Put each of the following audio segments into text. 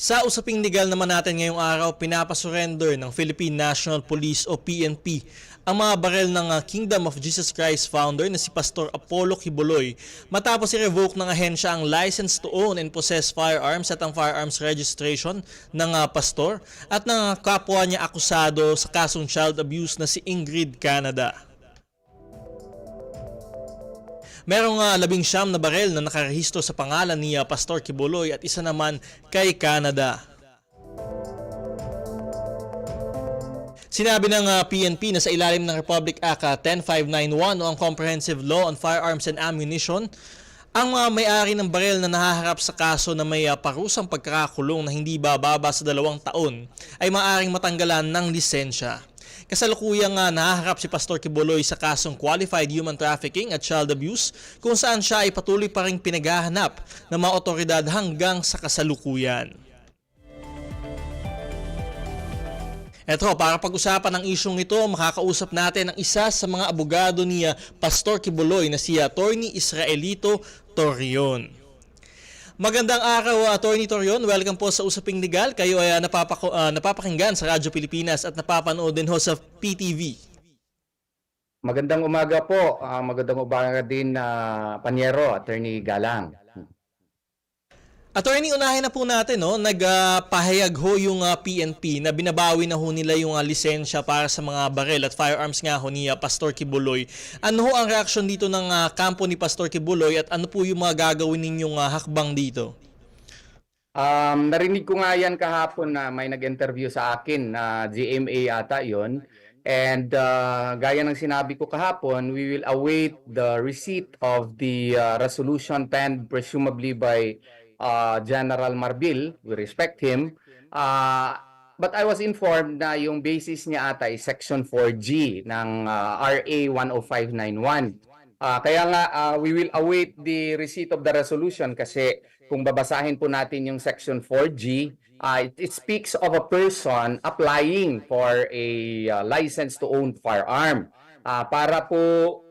Sa usaping legal naman natin ngayong araw, pinapasurrender ng Philippine National Police o PNP ang mga barel ng uh, Kingdom of Jesus Christ founder na si Pastor Apollo Kibuloy matapos i-revoke ng ahensya ang license to own and possess firearms at ang firearms registration ng uh, pastor at ng kapwa niya akusado sa kasong child abuse na si Ingrid Canada. Merong uh, labing siyam na barel na nakarehistro sa pangalan ni uh, Pastor Kibuloy at isa naman kay Canada. Sinabi ng uh, PNP na sa ilalim ng Republic Act uh, 10591 o ang Comprehensive Law on Firearms and Ammunition, ang mga may-ari ng barel na nahaharap sa kaso na may uh, parusang pagkakakulong na hindi bababa sa dalawang taon ay maaaring matanggalan ng lisensya. Kasalukuyang uh, nahaharap si Pastor Kibuloy sa kasong qualified human trafficking at child abuse kung saan siya ay patuloy pa rin pinaghahanap ng mga otoridad hanggang sa kasalukuyan. Eto, para pag-usapan ng isyong ito, makakausap natin ang isa sa mga abogado ni Pastor Kibuloy na si Attorney Israelito Torion. Magandang araw, Attorney Torion. Welcome po sa Usaping Legal. Kayo ay uh, napapako- uh, napapakinggan sa Radyo Pilipinas at napapanood din ho sa PTV. Magandang umaga po. Ah, magandang umaga din na Panyero, Attorney Galang. Attorney, unahin na po natin, no? nagpahayag ho yung uh, PNP na binabawi na ho nila yung uh, lisensya para sa mga barel at firearms nga ho ni uh, Pastor Kibuloy. Ano ho ang reaksyon dito ng uh, kampo ni Pastor Kibuloy at ano po yung mga gagawin ninyong uh, hakbang dito? Um, narinig ko nga yan kahapon na may nag-interview sa akin na GMA ata yon. And ah, gaya ng sinabi ko kahapon, we will await the receipt of the ah, resolution penned presumably by ah, General Marbil. We respect him. Ah, but I was informed na yung basis niya ata is Section 4G ng ah, RA 10591. Ah, kaya nga ah, we will await the receipt of the resolution kasi kung babasahin po natin yung section 4G, ah, it, it speaks of a person applying for a ah, license to own firearm. Ah, para po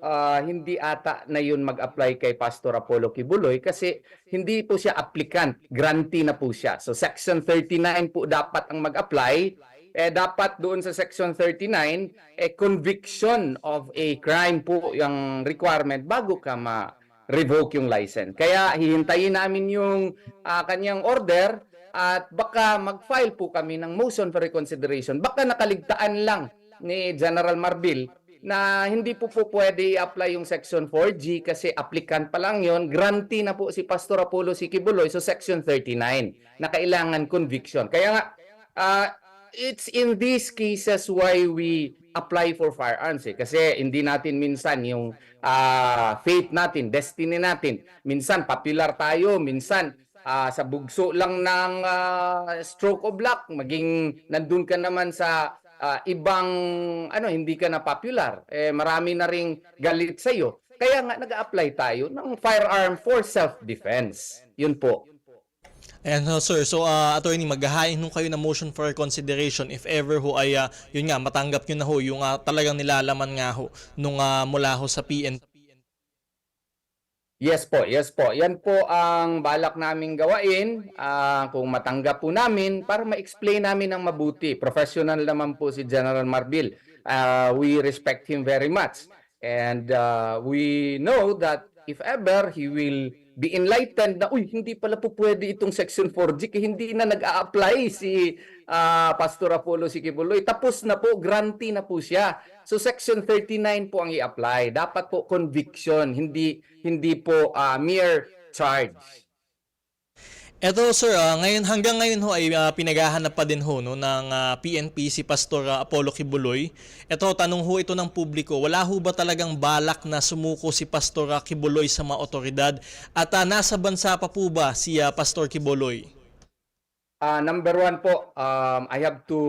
ah, hindi ata na yun mag-apply kay Pastor Apollo Kibuloy kasi hindi po siya applicant, grantee na po siya. So section 39 po dapat ang mag-apply eh dapat doon sa section 39 eh conviction of a crime po yung requirement bago ka ma revoke yung license. Kaya hihintayin namin yung ah, kanyang order at baka mag-file po kami ng motion for reconsideration. Baka nakaligtaan lang ni General Marbil na hindi po po pwede i-apply yung section 4G kasi applicant pa lang yon grantee na po si Pastor Apollo Sikibuloy so section 39 na kailangan conviction. Kaya nga ah, it's in these cases why we apply for firearms eh. Kasi hindi natin minsan yung ah, faith natin, destiny natin. Minsan popular tayo, minsan ah, sa bugso lang ng ah, stroke of luck, maging nandun ka naman sa ah, ibang ano, hindi ka na popular. Eh marami na ring galit sa iyo. Kaya nga nag-apply tayo ng firearm for self-defense. Yun po. Ayan ho, sir. So, uh, attorney, maghahain ho kayo ng motion for consideration if ever ho ay, uh, yun nga, matanggap nyo na ho yung uh, talagang nilalaman nga ho nung uh, mula ho sa PNP. Yes po, yes po. Yan po ang balak naming gawain ah, kung matanggap po namin para ma-explain namin ng mabuti. Professional naman po si General Marbil. Ah, we respect him very much. And ah, we know that if ever he will be enlightened na, uy, hindi pala po pwede itong Section 4G kasi hindi na nag-a-apply si ah, Pastor Apollo Sikibuloy. Tapos na po, grantee na po siya. So Section 39 po ang i-apply. Dapat po conviction, hindi hindi po ah, mere charge. Eto sir, ah, ngayon hanggang ngayon ho ay ah, pinaghahanap pa din ho no, ng ah, PNP si Pastor ah, Apollo Kibuloy. Eto, tanong ho ito ng publiko, wala ho ba talagang balak na sumuko si Pastor ah, Kibuloy sa mga otoridad? At ah, nasa bansa pa po ba si ah, Pastor Kibuloy? Ah, number one po, um, I have to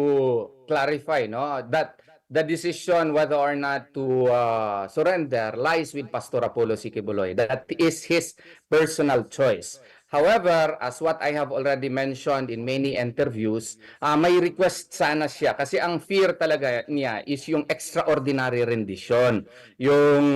clarify no that the decision whether or not to uh, surrender lies with Pastor Apollo Sikibuloy. That is his personal choice. However, as what I have already mentioned in many interviews, ah, may request sana siya kasi ang fear talaga niya is yung extraordinary rendition. Yung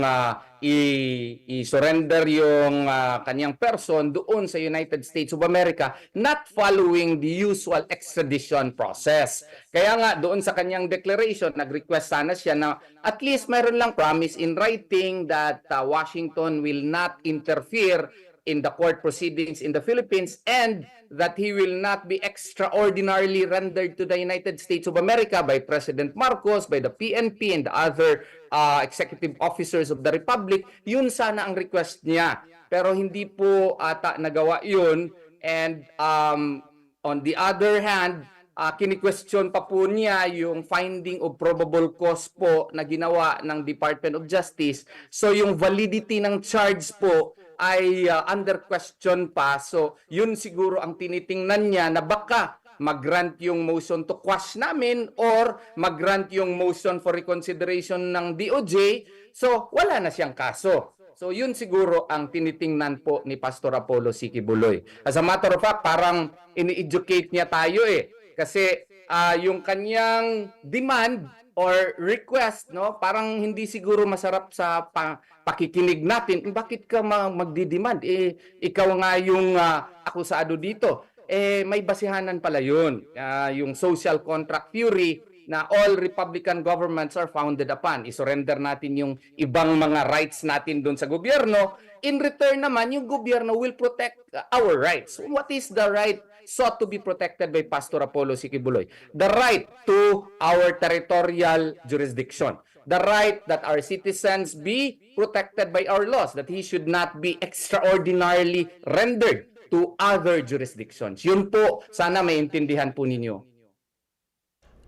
i- i-surrender yung ah, kanyang person doon sa United States of America not following the usual extradition process. Kaya nga doon sa kanyang declaration, nag-request sana siya na at least mayroon lang promise in writing that ah, Washington will not interfere in the court proceedings in the Philippines and that he will not be extraordinarily rendered to the United States of America by President Marcos, by the PNP and the other uh, executive officers of the Republic. Yun sana ang request niya. Pero hindi po ata nagawa yun and um, on the other hand, uh, kini-question pa po niya yung finding of probable cause po na ginawa ng Department of Justice. So yung validity ng charge po ay uh, under question pa. So yun siguro ang tinitingnan niya na baka mag-grant yung motion to quash namin or mag-grant yung motion for reconsideration ng DOJ. So wala na siyang kaso. So yun siguro ang tinitingnan po ni Pastor Apollo Sikibuloy. As a matter of fact, parang ini-educate niya tayo eh. Kasi ah, yung kanyang demand or request, no, parang hindi siguro masarap sa pa- pakikinig natin. Bakit ka ma- magdi-demand? Eh, ikaw nga yung ah, akusado dito. Eh, may basihanan pala yun. Ah, yung social contract theory na all Republican governments are founded upon. I-surrender natin yung ibang mga rights natin doon sa gobyerno. In return naman, yung gobyerno will protect uh, our rights. What is the right sought to be protected by Pastor Apollo Sikibuloy? The right to our territorial jurisdiction. The right that our citizens be protected by our laws, that he should not be extraordinarily rendered to other jurisdictions. Yun po, sana maintindihan po ninyo.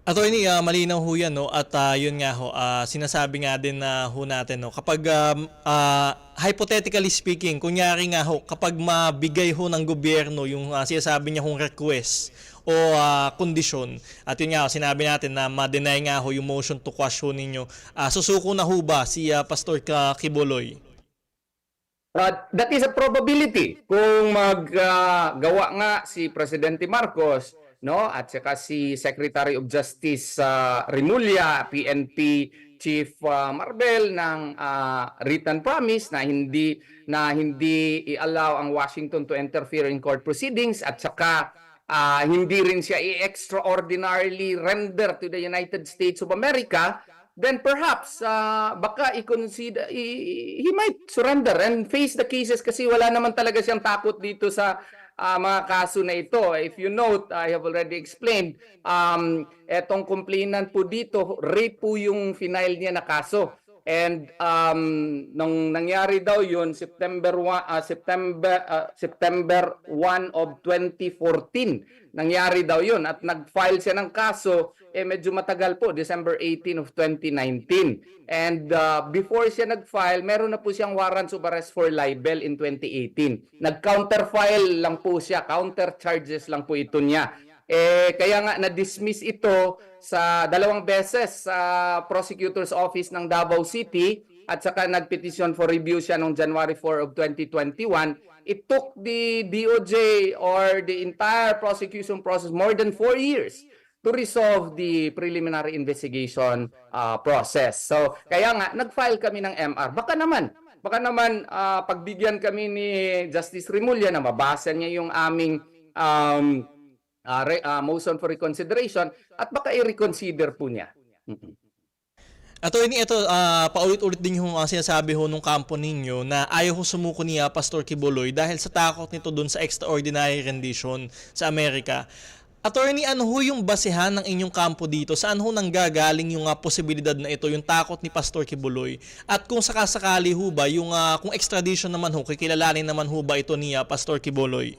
Attorney, ah, malinaw ho yan, no? At ah, yun nga ho, ah, sinasabi nga din na ho natin, no? Kapag, um, ah, hypothetically speaking, kunyari nga ho, kapag mabigay ho ng gobyerno yung ah, sinasabi niya hong request o ah, kondisyon, at yun nga ho, sinabi natin na ma-deny nga ho yung motion to quash ho ninyo, ah, susuko na ho ba si ah, Pastor Kiboloy? Uh, that is a probability. Kung maggawa nga si Presidente Marcos, no, at saka si Secretary of Justice uh, Remulla, PNP Chief uh, Marbel ng uh, written promise na hindi na hindi i-allow ang Washington to interfere in court proceedings at saka ah, hindi rin siya i-extraordinarily render to the United States of America, then perhaps uh, baka i-consider he might surrender and face the cases kasi wala naman talaga siyang takot dito sa ah, mga kaso na ito. If you note, I have already explained, um, etong complainant po dito, rape po yung final niya na kaso. And um, nung nangyari daw yun, September 1, ah, September, ah, September 1 of 2014, nangyari daw yun. At nag-file siya ng kaso, eh medyo matagal po, December 18 of 2019. And uh, before siya nag-file, meron na po siyang warrants of arrest for libel in 2018. Nag-counter-file lang po siya, counter charges lang po ito niya. Eh, kaya nga na-dismiss ito sa dalawang beses sa prosecutor's office ng Davao City at saka nagpetisyon for review siya noong January 4 of 2021. It took the DOJ or the entire prosecution process more than four years to resolve the preliminary investigation uh, process. So, kaya nga, nag-file kami ng MR. Baka naman, baka naman ah, pagbigyan kami ni Justice Remulla na mabasa niya yung aming um, ah, re- ah, motion for reconsideration at baka i-reconsider po niya. Mhm. Attorney, ito, ah, paulit-ulit din yung ah, sinasabi ho nung kampo ninyo na ayaw ho sumuko ni ah, Pastor Kiboloy dahil sa takot nito dun sa extraordinary rendition sa Amerika. Attorney, ano ho yung basehan ng inyong kampo dito? Saan ho nanggagaling yung ah, posibilidad na ito, yung takot ni Pastor Kibuloy? At kung sakasakali ho ba, yung, ah, kung extradition naman ho, kikilalanin naman ho ba ito ni ah, Pastor Kibuloy?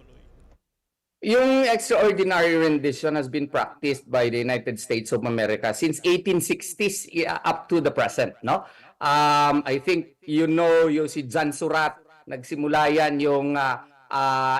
Yung extraordinary rendition has been practiced by the United States of America since 1860s i- up to the present, no? Um, I think you know yung si John Surat, nagsimula yan yung ah,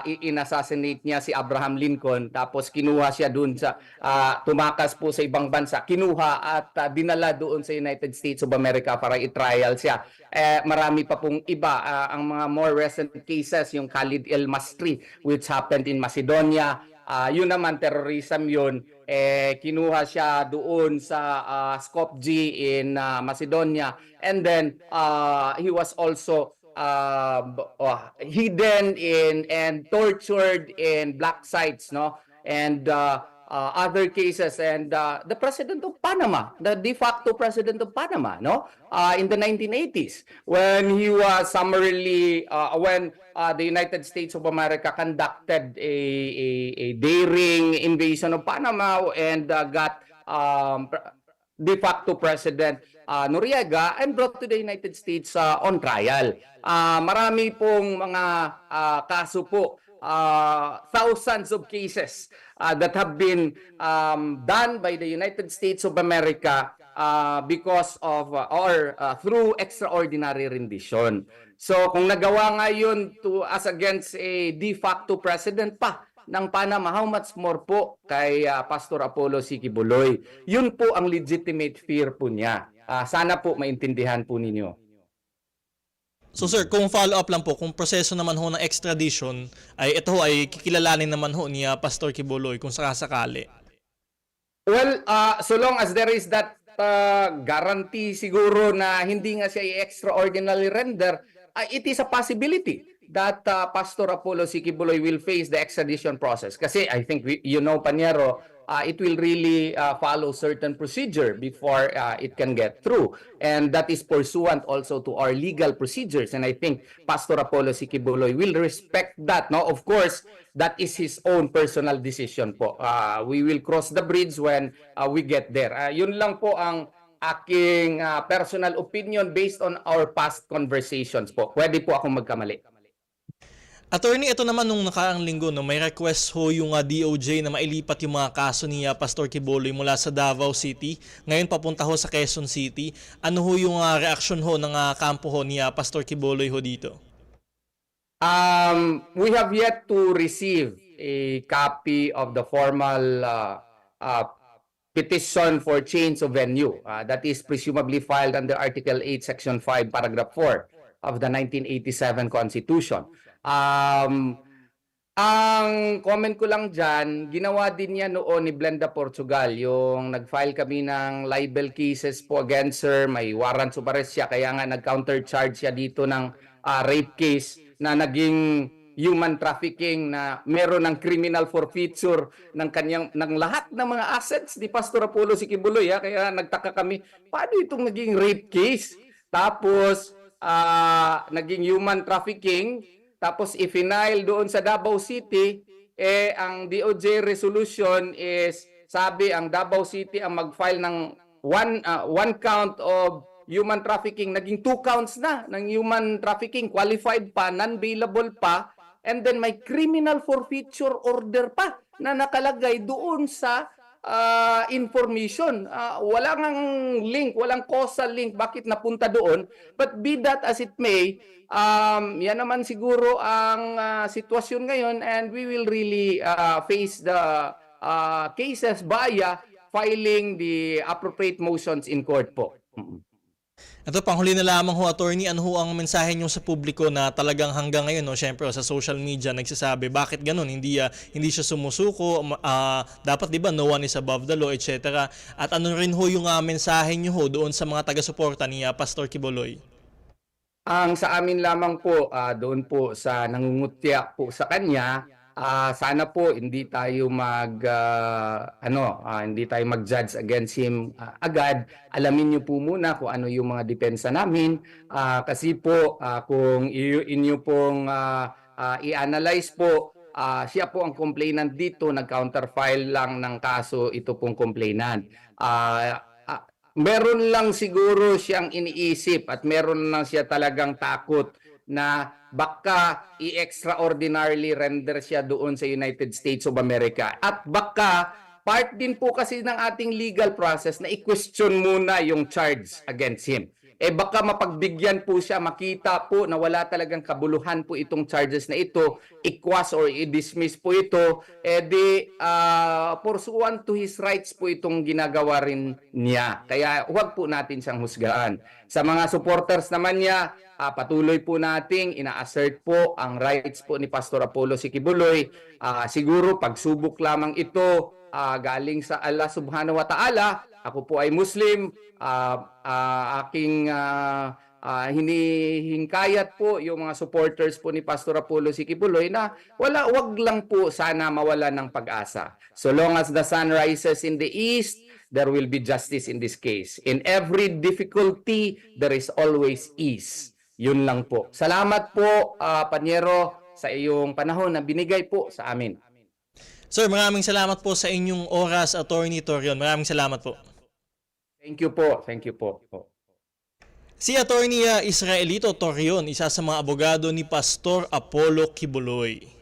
i- inassassinate niya si Abraham Lincoln tapos kinuha siya dun sa ah, tumakas po sa ibang bansa. Kinuha at ah, dinala doon sa United States of America para i-trial siya. Eh, marami pa pong iba ah, ang mga more recent cases yung Khalid El Masri which happened in Macedonia. Ah, yun naman terrorism yun. Eh kinuha siya doon sa ah, Skopje in ah, Macedonia. And then ah, he was also b- oh, hidden in and tortured in black sites no? And uh, uh, other cases and uh, the president of Panama the de facto president of Panama no? Uh, in the 1980s when he was summarily uh, when uh, the United States of America conducted a, a, a daring invasion of Panama and uh, got um, de facto President uh, Noriega and brought to the United States uh, on trial. Uh, marami pong mga uh, kaso po, uh, thousands of cases uh, that have been um, done by the United States of America uh, because of uh, or uh, through extraordinary rendition. So kung nagawa nga yun to as against a de facto president pa ng Panama, how much more po kay uh, Pastor Apollo Sikibuloy? Yun po ang legitimate fear po niya. Ah, sana po maintindihan po ninyo. So sir, kung follow up lang po, kung proseso naman ho ng extradition, ay ito ho ay kikilalanin naman ho ni Pastor Kibuloy kung sakasakali. Well, uh, so long as there is that uh, guarantee siguro na hindi nga siya i-extraordinary render, uh, it is a possibility that uh, Pastor Apollo Sikibuloy will face the extradition process. Kasi I think we, you know, Panyero, uh, it will really uh, follow certain procedure before uh, it can get through. And that is pursuant also to our legal procedures. And I think Pastor Apollo Sikibuloy will respect that. No, Of course, that is his own personal decision po. Uh, we will cross the bridge when uh, we get there. Uh, yun lang po ang aking uh, personal opinion based on our past conversations po. Pwede po akong magkamali. Attorney, ito naman nung nakaraang linggo, no, may request ho yung ah, DOJ na mailipat yung mga kaso ni ah, Pastor Kibuloy mula sa Davao City. Ngayon papunta ho sa Quezon City. Ano ho yung ah, reaction ho ng ah, kampo ho ni ah, Pastor Kibuloy ho dito? Um, we have yet to receive a copy of the formal uh, uh, petition for change of venue. Uh, that is presumably filed under Article 8, Section 5, Paragraph 4 of the 1987 Constitution. Um, ang comment ko lang dyan, ginawa din niya noon ni Blenda Portugal, yung nag-file kami ng libel cases po against her, may warrants of arrest siya, kaya nga nag-countercharge siya dito ng ah, rape case na naging human trafficking na meron ng criminal forfeiture ng kanyang ng lahat ng mga assets ni Pastor Apollo Sikibuloy ha kaya nagtaka kami paano itong naging rape case? Tapos ah, naging human trafficking tapos i-final doon sa Davao City eh ang DOJ resolution is sabi ang Davao City ang mag-file ng one ah, one count of human trafficking, naging two counts na ng human trafficking, qualified pa, non-bailable pa, and then may criminal forfeiture order pa na nakalagay doon sa ah, information. Ah, wala ngang link, walang causal link bakit napunta doon. But be that as it may, um, yan naman siguro ang ah, sitwasyon ngayon and we will really ah, face the ah, cases via filing the appropriate motions in court po. Mm. Ito, panghuli na lamang ho, attorney, ano ho ang mensahe nyo sa publiko na talagang hanggang ngayon, no, syempre, sa social media, nagsasabi, bakit ganun? Hindi, ah, hindi siya sumusuko, ah, dapat, di ba, no one is above the law, etc. At ano rin ho yung ah, mensahe nyo ho doon sa mga taga-suporta ni ah, Pastor Kibuloy? Ang sa amin lamang po, ah, doon po sa nangungutya po sa kanya, ah, sana po hindi tayo mag ah, ano, ah, hindi tayo mag-judge against him ah, agad. Alamin niyo po muna kung ano yung mga depensa namin Ah, kasi po ah, kung i- inyo pong ah, ah, i-analyze po ah, siya po ang complainant dito, nag-counterfile lang ng kaso ito pong complainant. Ah, meron lang siguro siyang iniisip at meron lang siya talagang takot na baka i-extraordinarily render siya doon sa United States of America. At baka part din po kasi ng ating legal process na i-question muna yung charge against him. Eh baka mapagbigyan po siya, makita po na wala talagang kabuluhan po itong charges na ito, ikwas or i-dismiss po ito, eh di ah, pursuant to his rights po itong ginagawa rin niya. Kaya huwag po natin siyang husgaan. Sa mga supporters naman niya, ah, patuloy po nating ina-assert po ang rights po ni Pastor Apollo Sikibuloy. Ah, siguro pagsubok lamang ito ah, galing sa Allah Subhanahu wa Ta'ala. Ako po ay Muslim. Ah, ah, aking ah, ah, hinihingkayat po yung mga supporters po ni Pastor Apollo Sikibuloy na wala wag lang po sana mawala ng pag-asa. So long as the sun rises in the east, there will be justice in this case. In every difficulty, there is always ease. Yun lang po. Salamat po, ah, Panyero, sa iyong panahon na binigay po sa amin. Sir, maraming salamat po sa inyong oras, Attorney Torion. Maraming salamat po. Thank you po. Thank you po. Si Attorney Israelito Torion, isa sa mga abogado ni Pastor Apollo Kibuloy.